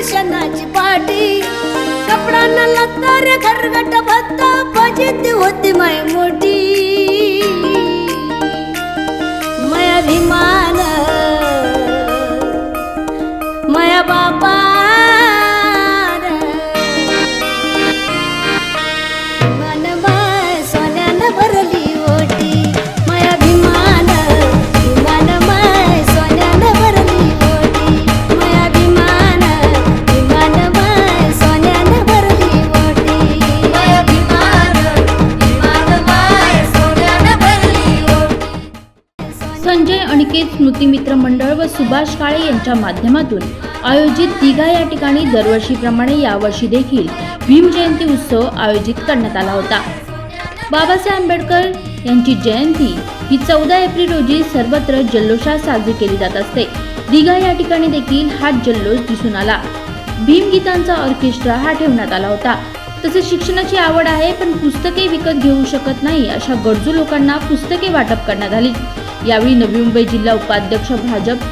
डोईवर शनाची पाटी. कपडा न लागता रे खरगट भत्ता फजिती होती माय मोठी. माया अभिमान स्मृती मित्र मंडळ व सुभाष काळे यांच्या माध्यमातून आयोजित दिघा या ठिकाणी दरवर्षीप्रमाणे यावर्षी देखील भीम जयंती उत्सव आयोजित करण्यात आला होता. बाबासाहेब आंबेडकर यांची जयंती ही चौदा एप्रिल रोजी सर्वत्र जल्लोषात साजरी केली जात असते. दिघा या ठिकाणी देखील हा जल्लोष दिसून आला. भीमगीतांचा ऑर्केस्ट्रा हा ठेवण्यात आला होता. तसेच शिक्षणाची आवड आहे पण पुस्तके विकत घेऊ शकत नाही अशा गरजू लोकांना पुस्तके वाटप करण्यात आली. यावेळी नवी मुंबई जिल्हा उपाध्यक्ष भाजप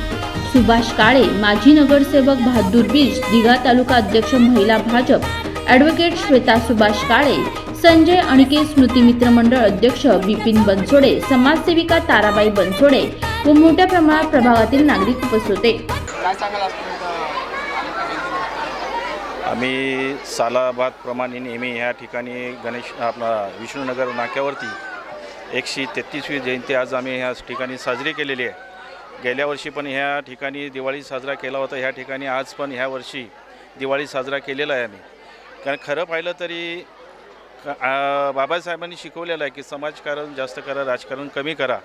सुभाष काळे माजी नगरसेवक बहादूर बीज दिघा तालुका अध्यक्ष महिला भाजप ॲडव्होकेट श्वेता सुभाष काळे संजय अणिके स्मृती मित्र मंडळ अध्यक्ष बिपिन बनसोडे समाजसेविका ताराबाई बनसोडे व मोठ्या प्रमाणात प्रभागातील नागरिक उपस्थित होते. आम्ही सालाबादप्रमाणे नेहमी ह्या ठिकाणी गणेश आपला विष्णुनगर नाक्यावरती एकशे तेहतीसवी जयंती आज आम्ही ह्या ठिकाणी साजरी केलेली आहे. गेल्या वर्षी पण ह्या ठिकाणी दिवाळी साजरा केला होता. ह्या ठिकाणी आज पण ह्या वर्षी दिवाळी साजरा केलेला आहे आम्ही. कारण खरं पाहिलं तरी बाबासाहेबांनी शिकवलेलं आहे की समाजकारण जास्त करा राजकारण कमी करा.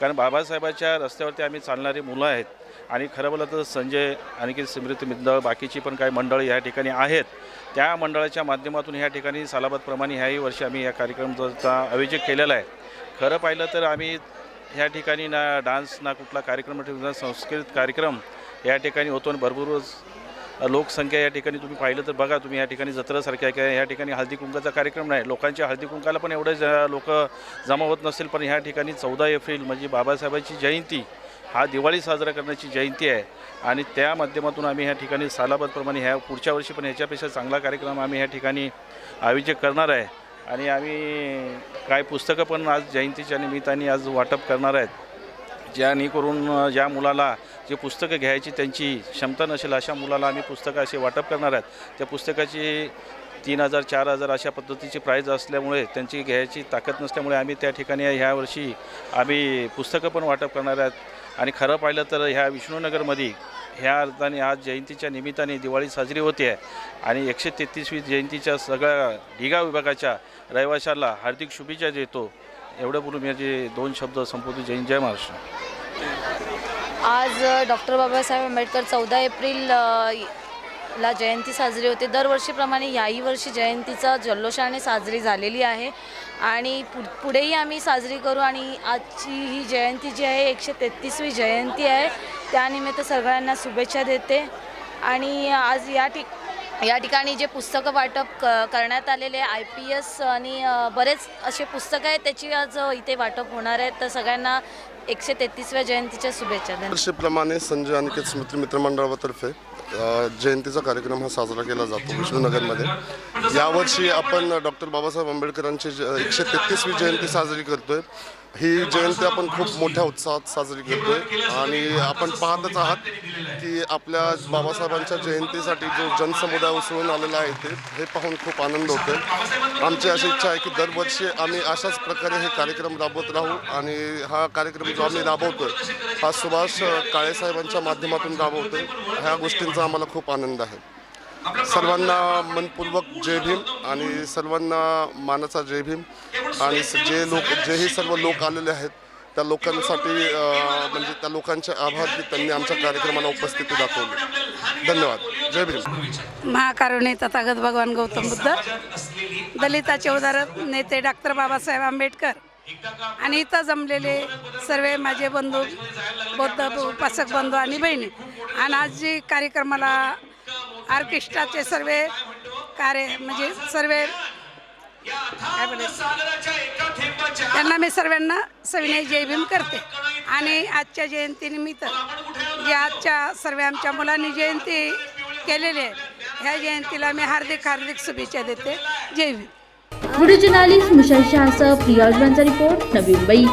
कारण बाबासाहेबाच्या रस्त्यावरती आम्ही चालणारी मुलं आहेत. आणि खरं बोललं तर संजय आणखी स्मृती मिंदळ बाकीची पण काही मंडळी या ठिकाणी आहेत. त्या मंडळाच्या माध्यमातून ह्या ठिकाणी सालाबादप्रमाणे ह्याही वर्षी आम्ही या कार्यक्रमाचा आयोजित केलेला आहे. खरं पाहिलं तर आम्ही ह्या ठिकाणी ना डान्स ना कुठला कार्यक्रम ठेवून संस्कृत कार्यक्रम या ठिकाणी होतो आणि भरपूरच लोकसंख्या या ठिकाणी तुम्ही पाहिलं तर बघा तुम्ही या ठिकाणी जत्रासारख्या किंवा या ठिकाणी हळदी कुंकाचा कार्यक्रम नाही. लोकांच्या हळदी कुंकाला पण एवढे ज लोक जमा होत नसेल पण ह्या ठिकाणी चौदा एप्रिल म्हणजे बाबासाहेबांची जयंती हा दिवाळी साजरा करण्याची जयंती आहे. आणि त्या माध्यमातून आम्ही ह्या ठिकाणी सालाबादप्रमाणे ह्या पुढच्या वर्षी पण ह्याच्यापेक्षा चांगला कार्यक्रम आम्ही ह्या ठिकाणी आयोजित करणार आहे. आणि आम्ही काय पुस्तकं पण आज जयंतीच्या निमित्ताने आज वाटप करणार आहेत. जेणेकरून ज्या मुलाला जे पुस्तकं घ्यायची त्यांची क्षमता नसेल अशा मुलाला आम्ही पुस्तकं असे वाटप करणार आहेत. त्या पुस्तकाची तीन हजार चार हजार अशा पद्धतीची प्राईज असल्यामुळे त्यांची घ्यायची ताकद नसल्यामुळे आम्ही त्या ठिकाणी ह्या वर्षी आम्ही पुस्तकं पण वाटप करणार आहेत. आणि खरं पाहिलं तर ह्या विष्णुनगरमध्ये ह्या अर्थाने आज जयंतीच्या निमित्ताने दिवाळी साजरी होते आहे. आणि एकशे तेहतीसवी जयंतीच्या सगळ्या ढिगा विभागाच्या रहिवाशाला हार्दिक शुभेच्छा देतो. एवढं बोलून मी माझे दोन शब्द संपवतो. जय जय महाराष्ट्र. आज डॉक्टर बाबासाहेब आंबेडकर चौदा एप्रिल ला जयंती साजरी होते. दरवर्षीप्रमाणे याही वर्षी जयंतीचा जल्लोषाने साजरी झालेली आहे. आणि पु पुढेही आम्ही साजरी करू आणि आजची ही जयंती जी आहे एकशे तेहतीसवी जयंती आहे त्यानिमित्त सगळ्यांना शुभेच्छा देते. आणि आज या ठिक या ठिकाणी जे पुस्तकं वाटप क करण्यात आलेले आय पी एस आणि बरेच असे पुस्तकं आहेत त्याची आज इथे वाटप होणार आहेत तर सगळ्यांना एकशे तेहतीसव्या जयंतीच्या शुभेच्छा धन्यवाद वर्षीप्रमाणे संजय अनिकेत स्मृती मित्रमंडळातर्फे जयंतीचा कार्यक्रम हा साजरा केला जातो विष्णुनगरमध्ये. यावर्षी आपण डॉक्टर बाबासाहेब आंबेडकरांची एकशे तेहतीसवी जयंती साजरी करतोय. ही जयंती आपण खूप मोठ्या उत्साहात साजरी करतोय. आणि आपण पाहतच आहात की आपल्या बाबासाहेबांच्या जयंतीसाठी जो जनसमुदाय उसळून आलेला आहे ते हे पाहून खूप आनंद होतो आमची अशी इच्छा आहे की दरवर्षी आम्ही अशाच प्रकारे हे कार्यक्रम राबवत राहू आणि हा कार्यक्रम जो आम्ही राबवतोय हा सुभाष काळेसाहेबांच्या माध्यमातून राबवतोय ह्या गोष्टींचा आम्हाला खूप आनंद आहे. सर्वांना मनपूर्वक जय भीम आणि सर्वांना मानाचा जय भीम. आणि जे लोक जेही सर्व लोक आलेले आहेत त्या लोकांसाठी म्हणजे त्या लोकांचे आभार की त्यांनी आमच्या कार्यक्रमाला उपस्थिती दाखवली. धन्यवाद. जय भीम. महाकारुणी तथागत भगवान गौतम बुद्ध दलिताचे उदाहरण नेते डॉक्टर बाबासाहेब आंबेडकर आणि इथं जमलेले सर्व माझे बंधू बौद्ध उपासक बंधू आणि बहिणी. आणि आज जी कार्यक्रमाला ऑर्केस्ट्राचे सर्व कार्य म्हणजे सर्व त्यांना मी सर्वांना सविनय जय भीम करते. आणि आजच्या जयंतीनिमित्त जे आजच्या सर्व आमच्या मुलांनी जयंती केलेली आहे. ह्या जयंतीला मी हार्दिक हार्दिक शुभेच्छा देते. जय भीम. व्हिडिओ जर्नालिस्ट मुशा शहासह प्रिया उजवांचा रिपोर्ट नवी मुंबई